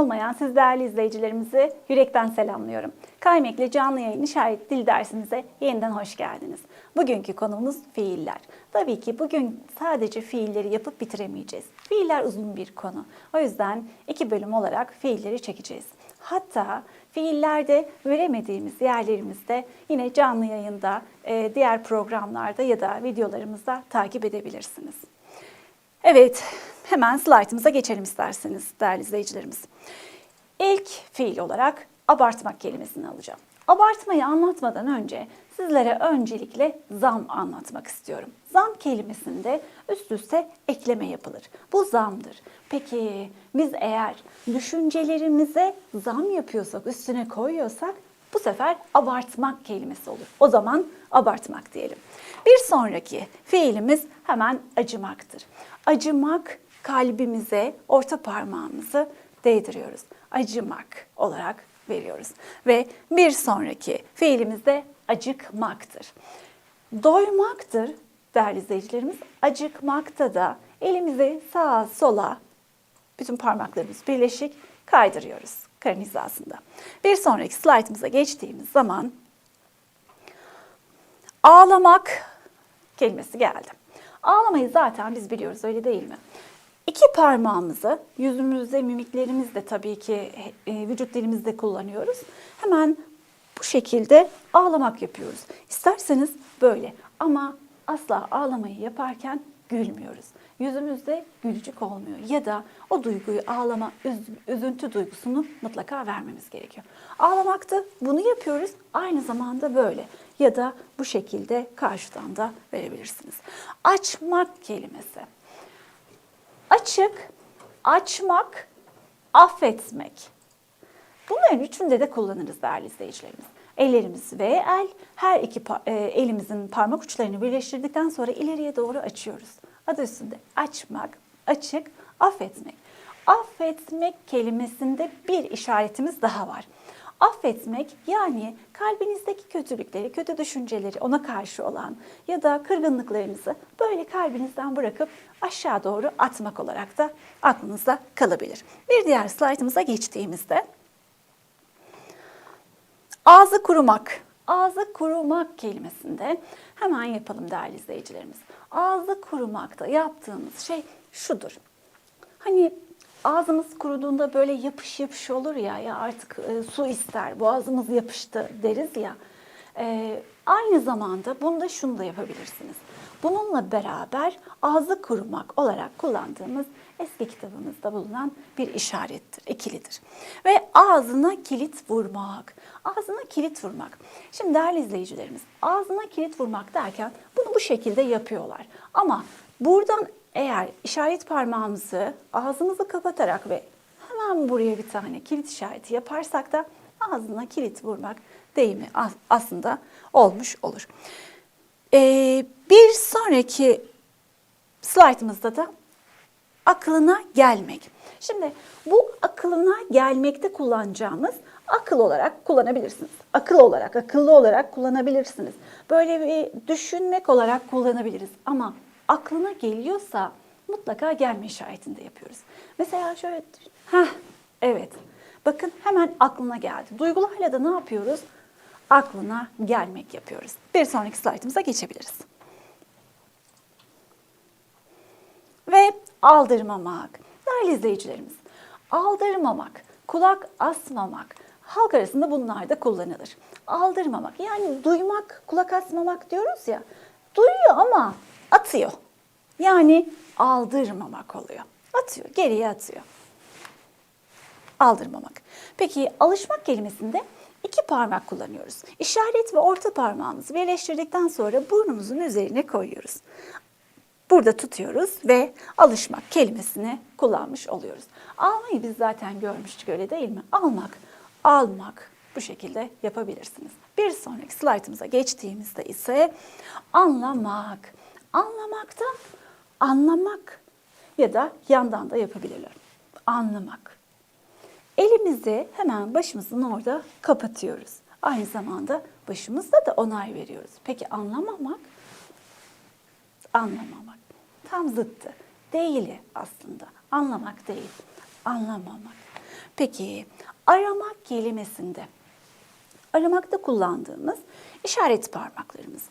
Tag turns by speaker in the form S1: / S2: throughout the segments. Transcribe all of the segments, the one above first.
S1: olmayan siz değerli izleyicilerimizi yürekten selamlıyorum. Kaymek'le canlı yayın şahit dil dersimize yeniden hoş geldiniz. Bugünkü konumuz fiiller. Tabii ki bugün sadece fiilleri yapıp bitiremeyeceğiz. Fiiller uzun bir konu. O yüzden iki bölüm olarak fiilleri çekeceğiz. Hatta fiillerde veremediğimiz yerlerimizde yine canlı yayında, e, diğer programlarda ya da videolarımızda takip edebilirsiniz. Evet, hemen slaytımıza geçelim isterseniz değerli izleyicilerimiz. İlk fiil olarak abartmak kelimesini alacağım. Abartmayı anlatmadan önce sizlere öncelikle zam anlatmak istiyorum. Zam kelimesinde üst üste ekleme yapılır. Bu zamdır. Peki biz eğer düşüncelerimize zam yapıyorsak, üstüne koyuyorsak bu sefer abartmak kelimesi olur. O zaman abartmak diyelim. Bir sonraki fiilimiz hemen acımaktır. Acımak kalbimize orta parmağımızı değdiriyoruz. Acımak olarak veriyoruz. Ve bir sonraki fiilimiz de acıkmaktır. Doymaktır değerli izleyicilerimiz. Acıkmakta da elimizi sağa sola bütün parmaklarımız birleşik kaydırıyoruz karın hizasında. Bir sonraki slaytımıza geçtiğimiz zaman ağlamak kelimesi geldi. Ağlamayı zaten biz biliyoruz öyle değil mi? İki parmağımızı yüzümüzde, mimiklerimizde tabii ki e, vücut dilimizde kullanıyoruz. Hemen bu şekilde ağlamak yapıyoruz. İsterseniz böyle ama asla ağlamayı yaparken gülmüyoruz. Yüzümüzde gülücük olmuyor ya da o duyguyu ağlama, üz- üzüntü duygusunu mutlaka vermemiz gerekiyor. Ağlamakta bunu yapıyoruz aynı zamanda böyle ya da bu şekilde karşıdan da verebilirsiniz. Açmak kelimesi. Açık, açmak, affetmek. Bunların üçünde de kullanırız değerli izleyicilerimiz. Ellerimiz ve el, her iki pa- e, elimizin parmak uçlarını birleştirdikten sonra ileriye doğru açıyoruz. Adı üstünde açmak, açık, affetmek. Affetmek kelimesinde bir işaretimiz daha var. Affetmek yani kalbinizdeki kötülükleri, kötü düşünceleri ona karşı olan ya da kırgınlıklarınızı böyle kalbinizden bırakıp aşağı doğru atmak olarak da aklınızda kalabilir. Bir diğer slaytımıza geçtiğimizde Ağzı kurumak. Ağzı kurumak kelimesinde hemen yapalım değerli izleyicilerimiz. Ağzı kurumakta yaptığımız şey şudur. Hani ağzımız kuruduğunda böyle yapış yapış olur ya ya artık e, su ister boğazımız yapıştı deriz ya. E, aynı zamanda bunda şunu da yapabilirsiniz. Bununla beraber ağzı kurumak olarak kullandığımız eski kitabımızda bulunan bir işarettir, ikilidir. Ve ağzına kilit vurmak. Ağzına kilit vurmak. Şimdi değerli izleyicilerimiz, ağzına kilit vurmak derken bunu bu şekilde yapıyorlar. Ama buradan eğer işaret parmağımızı ağzımızı kapatarak ve hemen buraya bir tane kilit işareti yaparsak da ağzına kilit vurmak deyimi as- aslında olmuş olur. Ee, bir sonraki slaytımızda da aklına gelmek. Şimdi bu aklına gelmekte kullanacağımız akıl olarak kullanabilirsiniz. Akıl olarak, akıllı olarak kullanabilirsiniz. Böyle bir düşünmek olarak kullanabiliriz. Ama aklına geliyorsa mutlaka gelme işaretinde yapıyoruz. Mesela şöyle, ha evet. Bakın hemen aklına geldi. Duygularla da ne yapıyoruz? Aklına gelmek yapıyoruz. Bir sonraki slaytımıza geçebiliriz. ve aldırmamak. Değerli izleyicilerimiz, aldırmamak, kulak asmamak, halk arasında bunlar da kullanılır. Aldırmamak, yani duymak, kulak asmamak diyoruz ya, duyuyor ama atıyor. Yani aldırmamak oluyor. Atıyor, geriye atıyor. Aldırmamak. Peki alışmak kelimesinde iki parmak kullanıyoruz. İşaret ve orta parmağımızı birleştirdikten sonra burnumuzun üzerine koyuyoruz. Burada tutuyoruz ve alışmak kelimesini kullanmış oluyoruz. Almayı biz zaten görmüştük öyle değil mi? Almak, almak bu şekilde yapabilirsiniz. Bir sonraki slaytımıza geçtiğimizde ise anlamak. Anlamakta anlamak ya da yandan da yapabilirler. Anlamak. Elimizi hemen başımızın orada kapatıyoruz. Aynı zamanda başımızda da onay veriyoruz. Peki anlamamak? Anlamamak. Tam zıttı. Değili aslında. Anlamak değil. Anlamamak. Peki aramak kelimesinde aramakta kullandığımız işaret parmaklarımız.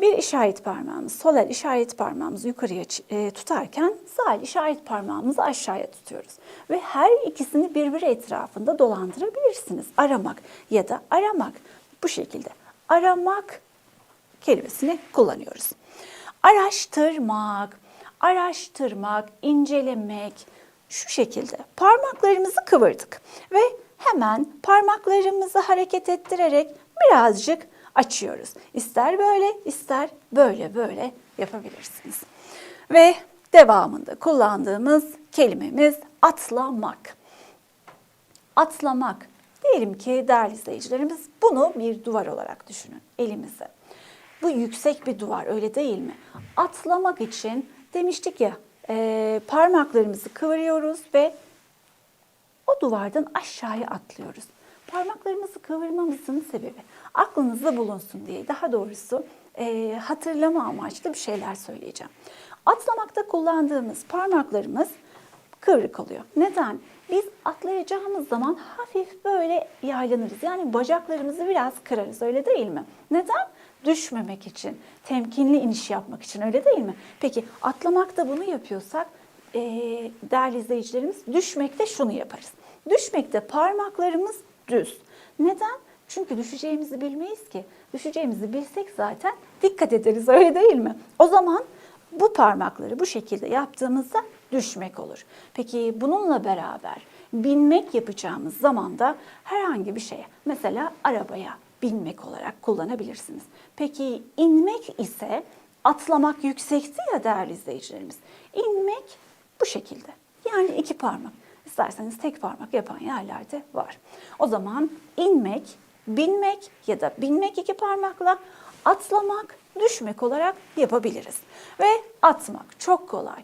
S1: Bir işaret parmağımız, sol el işaret parmağımızı yukarıya e, tutarken sağ el işaret parmağımızı aşağıya tutuyoruz. Ve her ikisini birbiri etrafında dolandırabilirsiniz. Aramak ya da aramak bu şekilde. Aramak kelimesini kullanıyoruz. Araştırmak, araştırmak, incelemek şu şekilde parmaklarımızı kıvırdık ve hemen parmaklarımızı hareket ettirerek birazcık açıyoruz. İster böyle, ister böyle böyle yapabilirsiniz. Ve devamında kullandığımız kelimemiz atlamak. Atlamak. Diyelim ki değerli izleyicilerimiz bunu bir duvar olarak düşünün elimize. Bu yüksek bir duvar öyle değil mi? Atlamak için demiştik ya e, parmaklarımızı kıvırıyoruz ve o duvardan aşağıya atlıyoruz. Parmaklarımızı kıvırmamızın sebebi aklınızda bulunsun diye daha doğrusu e, hatırlama amaçlı bir şeyler söyleyeceğim. Atlamakta kullandığımız parmaklarımız kıvrık oluyor. Neden? Biz atlayacağımız zaman hafif böyle yaylanırız. Yani bacaklarımızı biraz kırarız öyle değil mi? Neden? Düşmemek için, temkinli iniş yapmak için öyle değil mi? Peki atlamakta bunu yapıyorsak e, değerli izleyicilerimiz düşmekte şunu yaparız. Düşmekte parmaklarımız düz. Neden? Çünkü düşeceğimizi bilmeyiz ki. Düşeceğimizi bilsek zaten dikkat ederiz öyle değil mi? O zaman bu parmakları bu şekilde yaptığımızda düşmek olur. Peki bununla beraber binmek yapacağımız zaman da herhangi bir şeye mesela arabaya binmek olarak kullanabilirsiniz. Peki inmek ise atlamak yüksekti ya değerli izleyicilerimiz. İnmek bu şekilde. Yani iki parmak. İsterseniz tek parmak yapan yerlerde var. O zaman inmek, binmek ya da binmek iki parmakla atlamak, düşmek olarak yapabiliriz. Ve atmak çok kolay.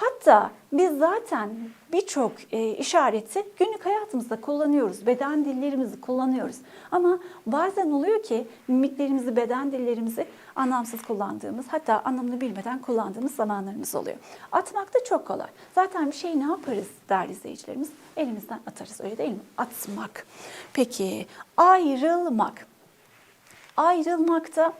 S1: Hatta biz zaten birçok e, işareti günlük hayatımızda kullanıyoruz. Beden dillerimizi kullanıyoruz. Ama bazen oluyor ki mimiklerimizi, beden dillerimizi anlamsız kullandığımız, hatta anlamını bilmeden kullandığımız zamanlarımız oluyor. Atmak da çok kolay. Zaten bir şeyi ne yaparız değerli izleyicilerimiz? Elimizden atarız öyle değil mi? Atmak. Peki ayrılmak ayrılmakta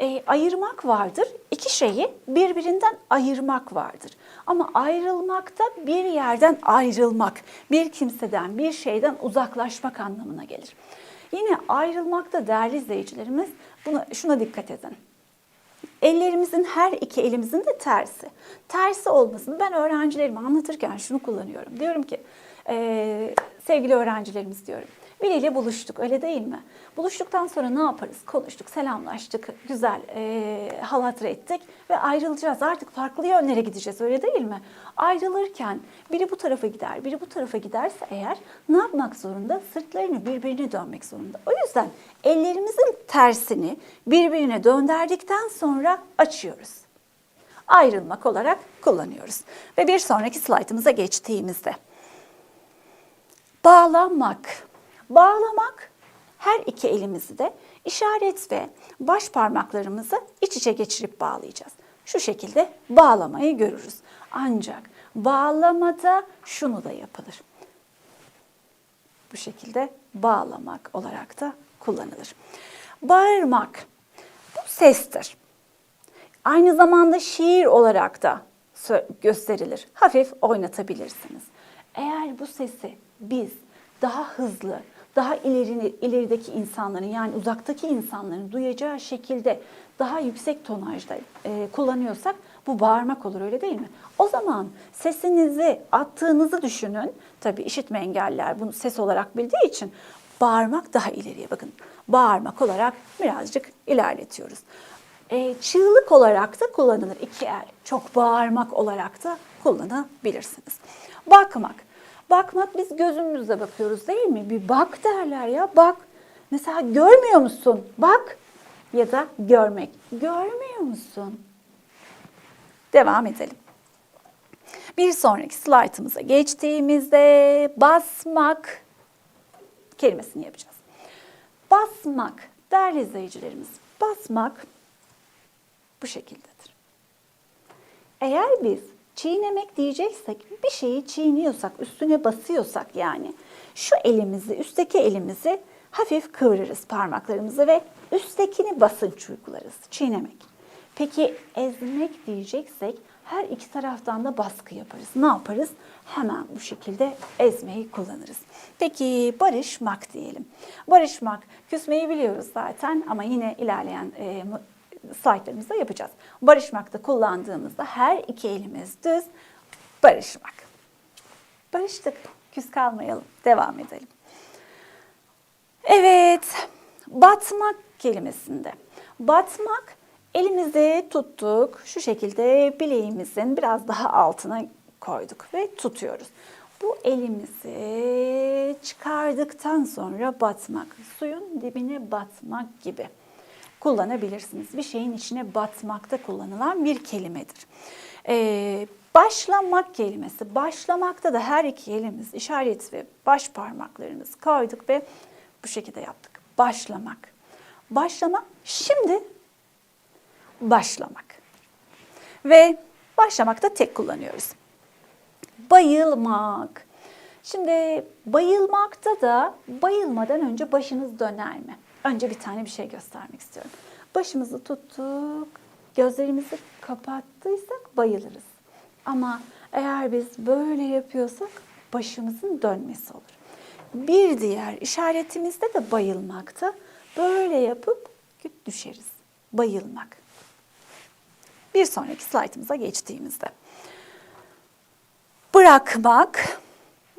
S1: e, ayırmak vardır. İki şeyi birbirinden ayırmak vardır. Ama ayrılmakta bir yerden ayrılmak, bir kimseden, bir şeyden uzaklaşmak anlamına gelir. Yine ayrılmakta değerli izleyicilerimiz buna, şuna dikkat edin. Ellerimizin her iki elimizin de tersi. Tersi olmasını ben öğrencilerime anlatırken şunu kullanıyorum. Diyorum ki e, sevgili öğrencilerimiz diyorum. Biriyle buluştuk öyle değil mi? Buluştuktan sonra ne yaparız? Konuştuk, selamlaştık, güzel e, halatır ettik ve ayrılacağız. Artık farklı yönlere gideceğiz öyle değil mi? Ayrılırken biri bu tarafa gider, biri bu tarafa giderse eğer ne yapmak zorunda? Sırtlarını birbirine dönmek zorunda. O yüzden ellerimizin tersini birbirine döndürdükten sonra açıyoruz. Ayrılmak olarak kullanıyoruz. Ve bir sonraki slaytımıza geçtiğimizde bağlanmak. Bağlamak her iki elimizi de işaret ve baş parmaklarımızı iç içe geçirip bağlayacağız. Şu şekilde bağlamayı görürüz. Ancak bağlamada şunu da yapılır. Bu şekilde bağlamak olarak da kullanılır. Bağırmak bu sestir. Aynı zamanda şiir olarak da gösterilir. Hafif oynatabilirsiniz. Eğer bu sesi biz daha hızlı, daha ileri, ilerideki insanların yani uzaktaki insanların duyacağı şekilde daha yüksek tonajda e, kullanıyorsak bu bağırmak olur öyle değil mi? O zaman sesinizi attığınızı düşünün. Tabii işitme engeller bunu ses olarak bildiği için bağırmak daha ileriye bakın. Bağırmak olarak birazcık ilerletiyoruz. E, çığlık olarak da kullanılır iki el. Çok bağırmak olarak da kullanabilirsiniz. Bakmak. Bakmak biz gözümüzle bakıyoruz değil mi? Bir bak derler ya bak. Mesela görmüyor musun? Bak. Ya da görmek. Görmüyor musun? Devam edelim. Bir sonraki slaytımıza geçtiğimizde basmak kelimesini yapacağız. Basmak, değerli izleyicilerimiz, basmak bu şekildedir. Eğer biz Çiğnemek diyeceksek bir şeyi çiğniyorsak, üstüne basıyorsak yani şu elimizi, üstteki elimizi hafif kıvırırız parmaklarımızı ve üsttekini basınç uygularız. Çiğnemek. Peki ezmek diyeceksek her iki taraftan da baskı yaparız. Ne yaparız? Hemen bu şekilde ezmeyi kullanırız. Peki barışmak diyelim. Barışmak, küsmeyi biliyoruz zaten ama yine ilerleyen e, slaytlarımızda yapacağız. Barışmakta kullandığımızda her iki elimiz düz barışmak. Barıştık, küs kalmayalım, devam edelim. Evet, batmak kelimesinde. Batmak elimizi tuttuk. Şu şekilde bileğimizin biraz daha altına koyduk ve tutuyoruz. Bu elimizi çıkardıktan sonra batmak, suyun dibine batmak gibi kullanabilirsiniz. Bir şeyin içine batmakta kullanılan bir kelimedir. Ee, başlamak kelimesi. Başlamakta da her iki elimiz işaret ve baş parmaklarımızı koyduk ve bu şekilde yaptık. Başlamak. Başlamak. Şimdi başlamak. Ve başlamakta tek kullanıyoruz. Bayılmak. Şimdi bayılmakta da bayılmadan önce başınız döner mi? Önce bir tane bir şey göstermek istiyorum. Başımızı tuttuk, gözlerimizi kapattıysak bayılırız. Ama eğer biz böyle yapıyorsak başımızın dönmesi olur. Bir diğer işaretimizde de bayılmakta. Böyle yapıp küt düşeriz. Bayılmak. Bir sonraki slaytımıza geçtiğimizde. Bırakmak,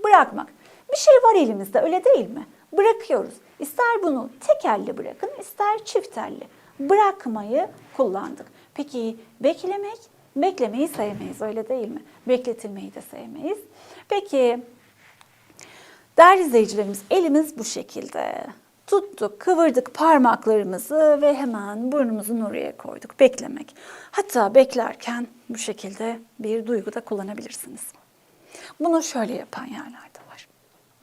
S1: bırakmak. Bir şey var elimizde öyle değil mi? Bırakıyoruz. İster bunu tek elle bırakın, ister çift elle. Bırakmayı kullandık. Peki beklemek, beklemeyi sevmeyiz öyle değil mi? Bekletilmeyi de sevmeyiz. Peki Değerli izleyicilerimiz elimiz bu şekilde. Tuttuk, kıvırdık parmaklarımızı ve hemen burnumuzun oraya koyduk. Beklemek. Hatta beklerken bu şekilde bir duygu da kullanabilirsiniz. Bunu şöyle yapan yerler de var.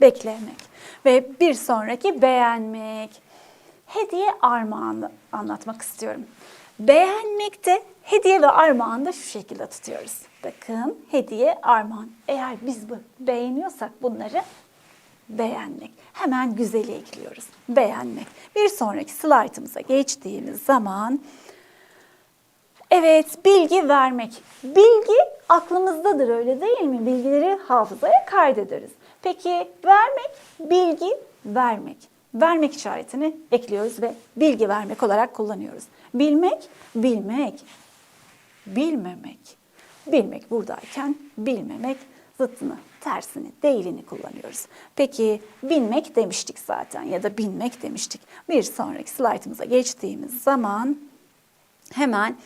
S1: Beklemek ve bir sonraki beğenmek. Hediye armağanı anlatmak istiyorum. Beğenmekte hediye ve armağanı da şu şekilde tutuyoruz. Bakın hediye armağan. Eğer biz bu beğeniyorsak bunları beğenmek. Hemen güzeli ekliyoruz. Beğenmek. Bir sonraki slaytımıza geçtiğimiz zaman evet bilgi vermek. Bilgi aklımızdadır öyle değil mi? Bilgileri hafızaya kaydederiz. Peki vermek, bilgi vermek. Vermek işaretini ekliyoruz ve bilgi vermek olarak kullanıyoruz. Bilmek, bilmek, bilmemek. Bilmek buradayken bilmemek zıttını, tersini, değilini kullanıyoruz. Peki bilmek demiştik zaten ya da bilmek demiştik. Bir sonraki slaytımıza geçtiğimiz zaman hemen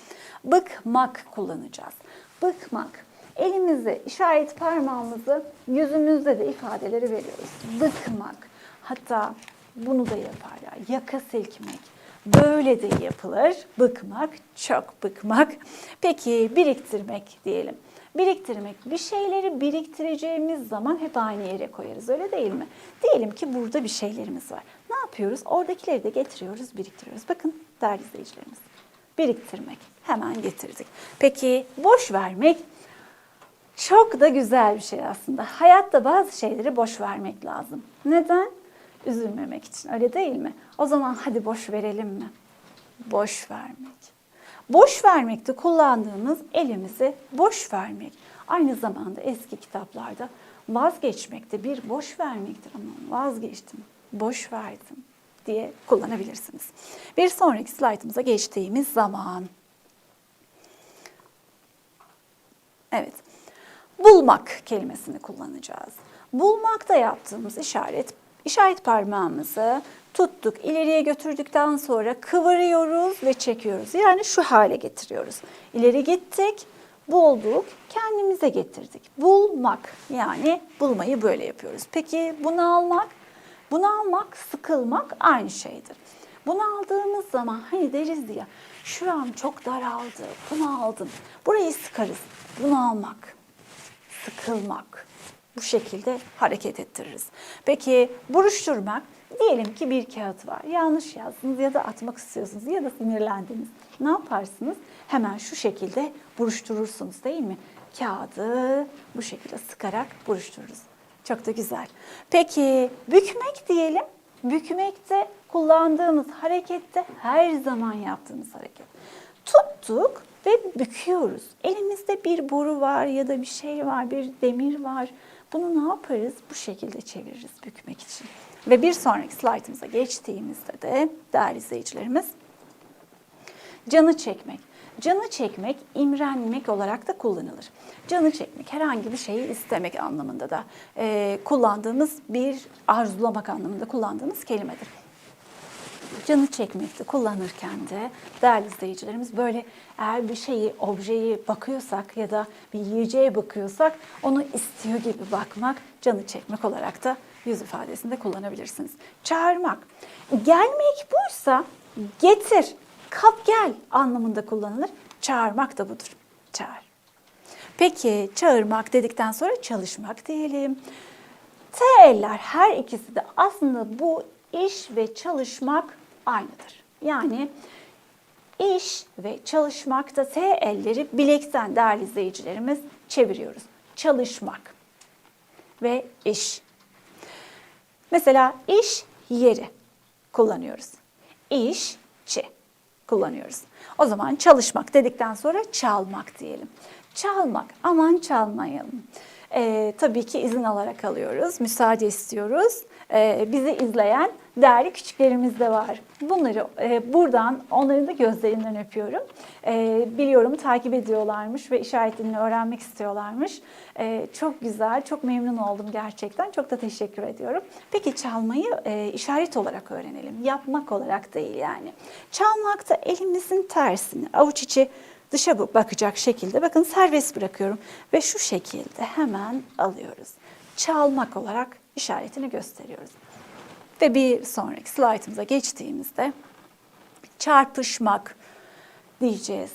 S1: bıkmak kullanacağız. Bıkmak. Elimizi, işaret parmağımızı yüzümüzde de ifadeleri veriyoruz. Bıkmak. Hatta bunu da yaparlar. Yaka silkmek. Böyle de yapılır. Bıkmak, çok bıkmak. Peki biriktirmek diyelim. Biriktirmek. Bir şeyleri biriktireceğimiz zaman hep aynı yere koyarız öyle değil mi? Diyelim ki burada bir şeylerimiz var. Ne yapıyoruz? Oradakileri de getiriyoruz, biriktiriyoruz. Bakın değerli izleyicilerimiz. Biriktirmek. Hemen getirdik. Peki boş vermek çok da güzel bir şey aslında. Hayatta bazı şeyleri boş vermek lazım. Neden? Üzülmemek için öyle değil mi? O zaman hadi boş verelim mi? Boş vermek. Boş vermekte kullandığımız elimizi boş vermek. Aynı zamanda eski kitaplarda vazgeçmekte bir boş vermektir ama vazgeçtim, boş verdim diye kullanabilirsiniz. Bir sonraki slaytımıza geçtiğimiz zaman. Evet. Bulmak kelimesini kullanacağız. Bulmakta yaptığımız işaret, işaret parmağımızı tuttuk, ileriye götürdükten sonra kıvırıyoruz ve çekiyoruz. Yani şu hale getiriyoruz. İleri gittik, bulduk, kendimize getirdik. Bulmak yani bulmayı böyle yapıyoruz. Peki bunu almak? Bunu almak, sıkılmak aynı şeydir. Bunu aldığımız zaman hani deriz ya, şuram çok daraldı, bunu aldım. Burayı sıkarız. Bunu almak, sıkılmak. Bu şekilde hareket ettiririz. Peki buruşturmak, diyelim ki bir kağıt var. Yanlış yazdınız ya da atmak istiyorsunuz ya da sinirlendiniz. Ne yaparsınız? Hemen şu şekilde buruşturursunuz değil mi? kağıdı bu şekilde sıkarak buruştururuz. Çok da güzel. Peki bükmek diyelim. Bükmekte kullandığımız harekette her zaman yaptığımız hareket. Tuttuk ve büküyoruz. Elimizde bir boru var ya da bir şey var, bir demir var. Bunu ne yaparız? Bu şekilde çeviririz bükmek için. Ve bir sonraki slaytımıza geçtiğimizde de değerli izleyicilerimiz Canı çekmek. Canı çekmek, imrenmek olarak da kullanılır. Canı çekmek, herhangi bir şeyi istemek anlamında da e, kullandığımız bir arzulamak anlamında kullandığımız kelimedir. Canı çekmekte kullanırken de değerli izleyicilerimiz böyle eğer bir şeyi, objeyi bakıyorsak ya da bir yiyeceğe bakıyorsak onu istiyor gibi bakmak, canı çekmek olarak da yüz ifadesinde kullanabilirsiniz. Çağırmak. Gelmek buysa getir, kap gel anlamında kullanılır. Çağırmak da budur. Çağır. Peki çağırmak dedikten sonra çalışmak diyelim. T'ler her ikisi de aslında bu iş ve çalışmak aynıdır. Yani iş ve çalışmakta T elleri bilekten değerli izleyicilerimiz çeviriyoruz. Çalışmak ve iş. Mesela iş yeri kullanıyoruz. İşçi kullanıyoruz. O zaman çalışmak dedikten sonra çalmak diyelim. Çalmak, aman çalmayalım. Ee, tabii ki izin alarak alıyoruz, müsaade istiyoruz. Ee, bizi izleyen değerli küçüklerimiz de var. Bunları e, buradan onların da gözlerinden öpüyorum. Ee, biliyorum takip ediyorlarmış ve işaret öğrenmek istiyorlarmış. Ee, çok güzel, çok memnun oldum gerçekten. Çok da teşekkür ediyorum. Peki çalmayı e, işaret olarak öğrenelim. Yapmak olarak değil yani. Çalmakta elimizin tersini, avuç içi dışa bakacak şekilde bakın serbest bırakıyorum ve şu şekilde hemen alıyoruz. Çalmak olarak işaretini gösteriyoruz. Ve bir sonraki slaytımıza geçtiğimizde çarpışmak diyeceğiz.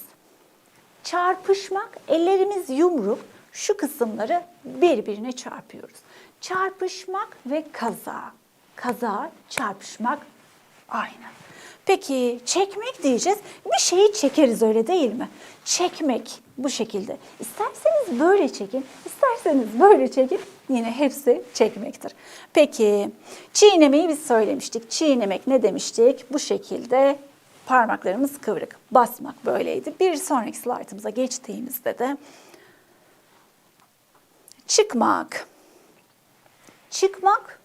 S1: Çarpışmak, ellerimiz yumruk, şu kısımları birbirine çarpıyoruz. Çarpışmak ve kaza. Kaza, çarpışmak aynı. Peki çekmek diyeceğiz. Bir şeyi çekeriz öyle değil mi? Çekmek bu şekilde. İsterseniz böyle çekin, isterseniz böyle çekin. Yine hepsi çekmektir. Peki çiğnemeyi biz söylemiştik. Çiğnemek ne demiştik? Bu şekilde parmaklarımız kıvrık. Basmak böyleydi. Bir sonraki slaytımıza geçtiğimizde de çıkmak. Çıkmak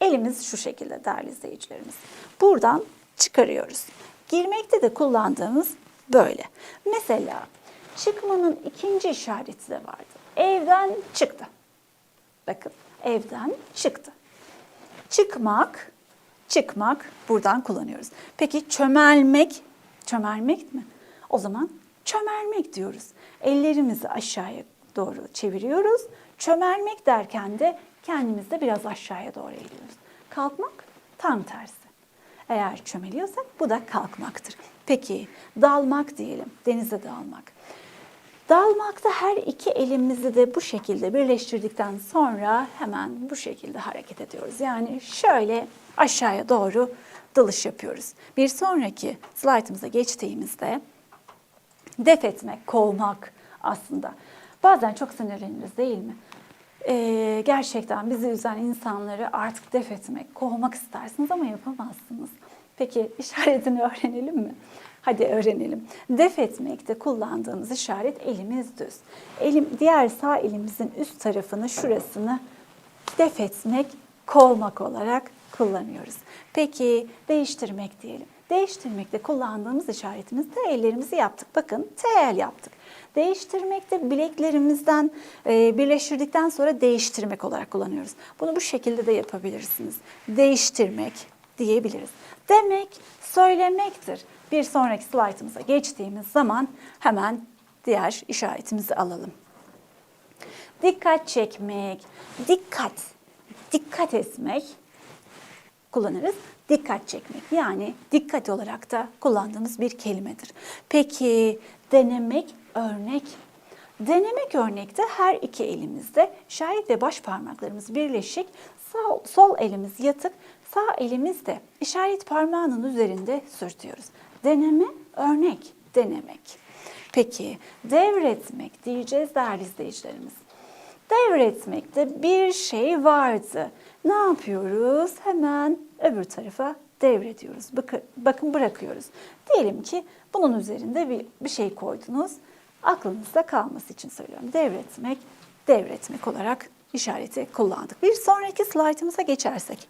S1: elimiz şu şekilde değerli izleyicilerimiz. Buradan çıkarıyoruz. Girmekte de kullandığımız böyle. Mesela çıkmanın ikinci işareti de vardı. Evden çıktı. Bakın evden çıktı. Çıkmak, çıkmak buradan kullanıyoruz. Peki çömelmek, çömelmek mi? O zaman çömelmek diyoruz. Ellerimizi aşağıya doğru çeviriyoruz. Çömelmek derken de kendimizi de biraz aşağıya doğru eğiliyoruz. Kalkmak tam tersi. Eğer çömeliyorsak bu da kalkmaktır. Peki dalmak diyelim, denize dalmak. Dalmakta her iki elimizi de bu şekilde birleştirdikten sonra hemen bu şekilde hareket ediyoruz. Yani şöyle aşağıya doğru dalış yapıyoruz. Bir sonraki slaytımıza geçtiğimizde def etmek, kovmak aslında. Bazen çok sinirleniriz değil mi? Ee, gerçekten bizi üzen insanları artık def etmek, kovmak istersiniz ama yapamazsınız. Peki işaretini öğrenelim mi? Hadi öğrenelim. Def etmekte kullandığımız işaret elimiz düz. Elim, diğer sağ elimizin üst tarafını, şurasını def etmek, kovmak olarak kullanıyoruz. Peki değiştirmek diyelim. Değiştirmekte kullandığımız işaretimizde ellerimizi yaptık. Bakın TL yaptık. Değiştirmekte bileklerimizden e, birleştirdikten sonra değiştirmek olarak kullanıyoruz. Bunu bu şekilde de yapabilirsiniz. Değiştirmek diyebiliriz. Demek söylemektir. Bir sonraki slaytımıza geçtiğimiz zaman hemen diğer işaretimizi alalım. Dikkat çekmek, dikkat, dikkat etmek kullanırız. Dikkat çekmek yani dikkat olarak da kullandığımız bir kelimedir. Peki denemek, örnek. Denemek örnekte her iki elimizde şahit ve baş parmaklarımız birleşik, sağ, sol elimiz yatık, sağ elimiz de işaret parmağının üzerinde sürtüyoruz. Deneme, örnek, denemek. Peki devretmek diyeceğiz değerli izleyicilerimiz. Devretmekte bir şey vardı. Ne yapıyoruz? Hemen öbür tarafa devrediyoruz. Bakın, bakın bırakıyoruz. Diyelim ki bunun üzerinde bir, bir şey koydunuz. Aklınızda kalması için söylüyorum. Devretmek, devretmek olarak işareti kullandık. Bir sonraki slaytımıza geçersek.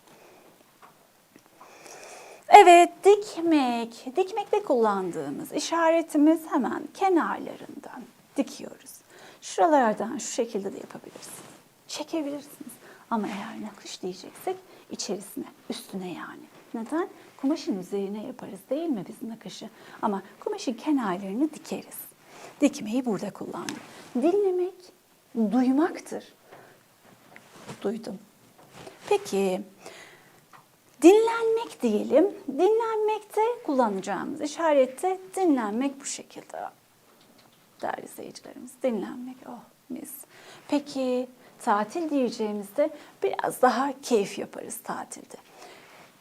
S1: Evet, dikmek. Dikmekte kullandığımız işaretimiz hemen kenarlarından dikiyoruz. Şuralardan şu şekilde de yapabilirsiniz. Çekebilirsiniz. Ama eğer nakış diyeceksek içerisine, üstüne yani. Neden? Kumaşın üzerine yaparız değil mi biz nakışı? Ama kumaşın kenarlarını dikeriz. Dikmeyi burada kullandık. Dinlemek, duymaktır. Duydum. Peki, Dinlenmek diyelim. Dinlenmekte kullanacağımız işarette dinlenmek bu şekilde. Değerli izleyicilerimiz dinlenmek oh mis. Peki tatil diyeceğimizde biraz daha keyif yaparız tatilde.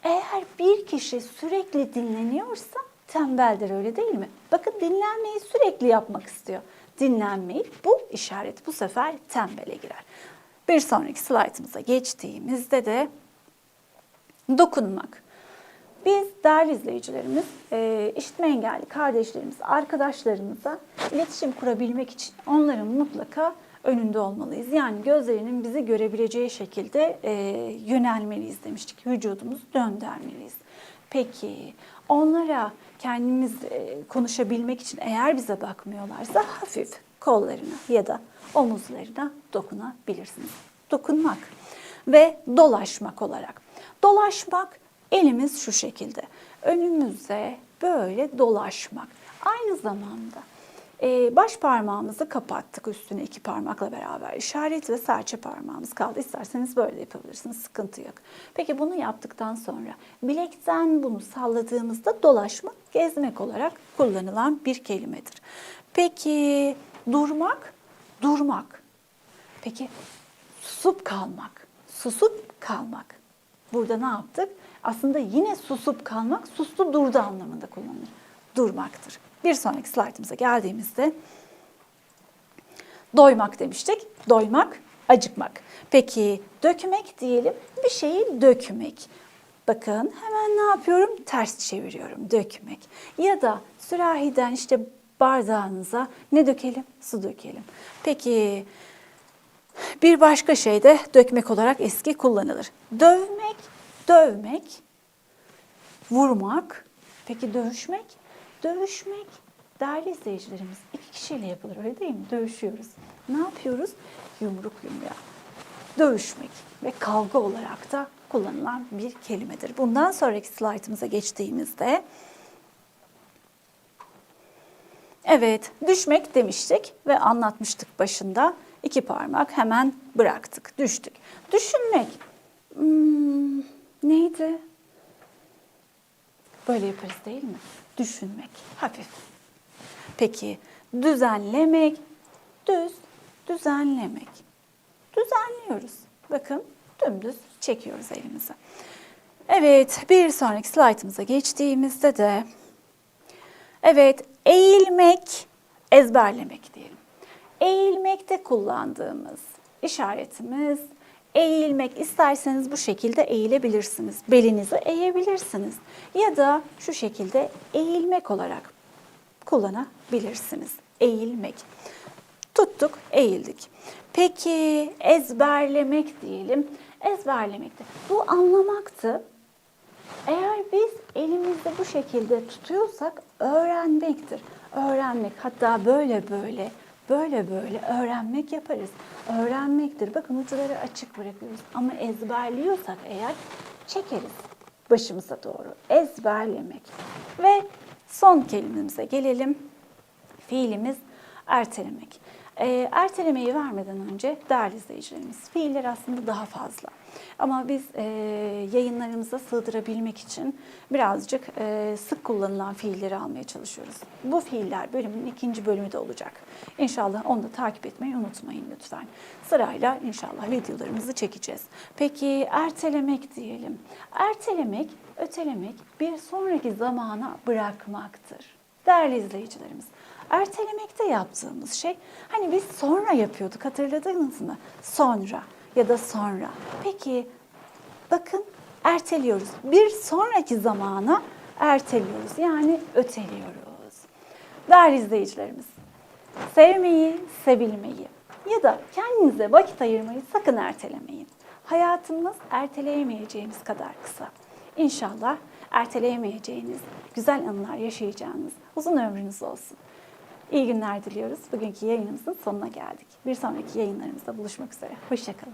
S1: Eğer bir kişi sürekli dinleniyorsa tembeldir öyle değil mi? Bakın dinlenmeyi sürekli yapmak istiyor. Dinlenmeyi bu işaret bu sefer tembele girer. Bir sonraki slaytımıza geçtiğimizde de dokunmak. Biz değerli izleyicilerimiz, e, işitme engelli kardeşlerimiz, arkadaşlarımıza iletişim kurabilmek için onların mutlaka önünde olmalıyız. Yani gözlerinin bizi görebileceği şekilde e, yönelmeliyiz demiştik. Vücudumuzu döndürmeliyiz. Peki onlara kendimiz e, konuşabilmek için eğer bize bakmıyorlarsa hafif kollarına ya da omuzlarına dokunabilirsiniz. Dokunmak ve dolaşmak olarak. Dolaşmak elimiz şu şekilde. Önümüzde böyle dolaşmak. Aynı zamanda e, baş parmağımızı kapattık üstüne iki parmakla beraber. işaret ve serçe parmağımız kaldı. İsterseniz böyle yapabilirsiniz. Sıkıntı yok. Peki bunu yaptıktan sonra bilekten bunu salladığımızda dolaşmak, gezmek olarak kullanılan bir kelimedir. Peki durmak, durmak. Peki susup kalmak, susup kalmak. Burada ne yaptık? Aslında yine susup kalmak, sustu durdu anlamında kullanılır. Durmaktır. Bir sonraki slaytımıza geldiğimizde doymak demiştik. Doymak, acıkmak. Peki dökmek diyelim. Bir şeyi dökmek. Bakın hemen ne yapıyorum? Ters çeviriyorum. Dökmek. Ya da sürahiden işte bardağınıza ne dökelim? Su dökelim. Peki bir başka şey de dökmek olarak eski kullanılır. Dövmek, dövmek, vurmak. Peki dövüşmek? Dövüşmek değerli izleyicilerimiz iki kişiyle yapılır öyle değil mi? Dövüşüyoruz. Ne yapıyoruz? Yumruk yumruğa. Dövüşmek ve kavga olarak da kullanılan bir kelimedir. Bundan sonraki slaytımıza geçtiğimizde Evet, düşmek demiştik ve anlatmıştık başında. İki parmak hemen bıraktık, düştük. Düşünmek. Hmm, neydi? Böyle yaparız değil mi? Düşünmek, hafif. Peki, düzenlemek, düz, düzenlemek. Düzenliyoruz. Bakın, dümdüz çekiyoruz elimizi. Evet, bir sonraki slaytımıza geçtiğimizde de Evet, eğilmek, ezberlemek diyelim. Eğilmekte kullandığımız işaretimiz eğilmek. İsterseniz bu şekilde eğilebilirsiniz. Belinizi eğebilirsiniz. Ya da şu şekilde eğilmek olarak kullanabilirsiniz. Eğilmek. Tuttuk, eğildik. Peki ezberlemek diyelim. Ezberlemekte. Bu anlamaktı. Eğer biz elimizde bu şekilde tutuyorsak öğrenmektir. Öğrenmek hatta böyle böyle böyle böyle öğrenmek yaparız. Öğrenmektir. Bakın uçları açık bırakıyoruz ama ezberliyorsak eğer çekeriz başımıza doğru. Ezberlemek. Ve son kelimemize gelelim. Fiilimiz ertelemek. E, ertelemeyi vermeden önce değerli izleyicilerimiz, fiiller aslında daha fazla. Ama biz e, yayınlarımıza sığdırabilmek için birazcık e, sık kullanılan fiilleri almaya çalışıyoruz. Bu fiiller bölümün ikinci bölümü de olacak. İnşallah onu da takip etmeyi unutmayın lütfen. Sırayla inşallah videolarımızı çekeceğiz. Peki ertelemek diyelim. Ertelemek, ötelemek bir sonraki zamana bırakmaktır. Değerli izleyicilerimiz, Ertelemekte yaptığımız şey hani biz sonra yapıyorduk hatırladınız mı? Sonra ya da sonra. Peki bakın erteliyoruz. Bir sonraki zamana erteliyoruz. Yani öteliyoruz. Değerli izleyicilerimiz, sevmeyi, sevilmeyi ya da kendinize vakit ayırmayı sakın ertelemeyin. Hayatımız erteleyemeyeceğimiz kadar kısa. İnşallah erteleyemeyeceğiniz güzel anılar yaşayacağınız uzun ömrünüz olsun. İyi günler diliyoruz. Bugünkü yayınımızın sonuna geldik. Bir sonraki yayınlarımızda buluşmak üzere. Hoşçakalın.